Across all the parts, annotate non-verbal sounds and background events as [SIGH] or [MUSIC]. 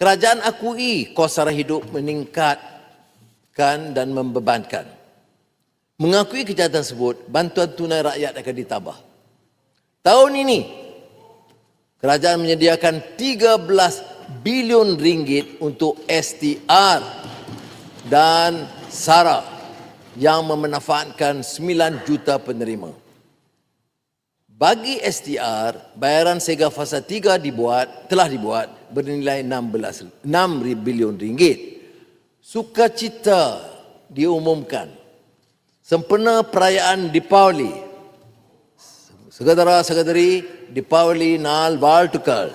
Kerajaan akui kos sara hidup meningkatkan dan membebankan. Mengakui kejahatan tersebut, bantuan tunai rakyat akan ditambah. Tahun ini, kerajaan menyediakan 13 bilion ringgit untuk STR dan SARA yang memanfaatkan 9 juta penerima. Bagi STR, bayaran sega fasa 3 dibuat, telah dibuat bernilai 16 6 bilion ringgit. Sukacita diumumkan sempena perayaan Deepavali. Saudara-saudari, Deepavali Nal Valtukal.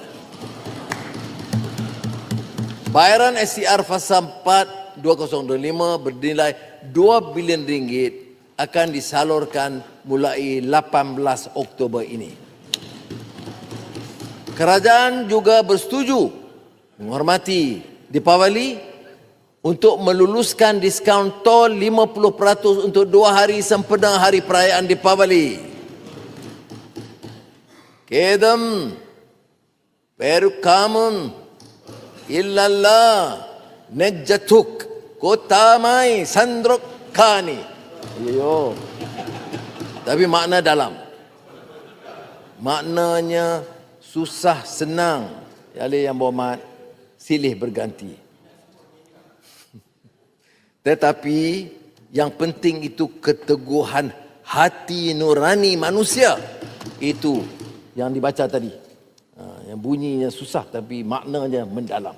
Bayaran SCR fasa 4 2025 bernilai 2 bilion ringgit akan disalurkan mulai 18 Oktober ini. Kerajaan juga bersetuju menghormati Deepavali untuk meluluskan diskaun tol 50% untuk dua hari sempena hari perayaan Deepavali. Kedam Perukamun Illallah Nejjatuk Kotamai Sandrok Kani. Yo. Tapi makna dalam. Maknanya susah senang. Ya Ali yang berhormat, silih berganti. [LAUGHS] Tetapi yang penting itu keteguhan hati nurani manusia. Itu yang dibaca tadi. Ha, yang bunyinya susah tapi maknanya mendalam.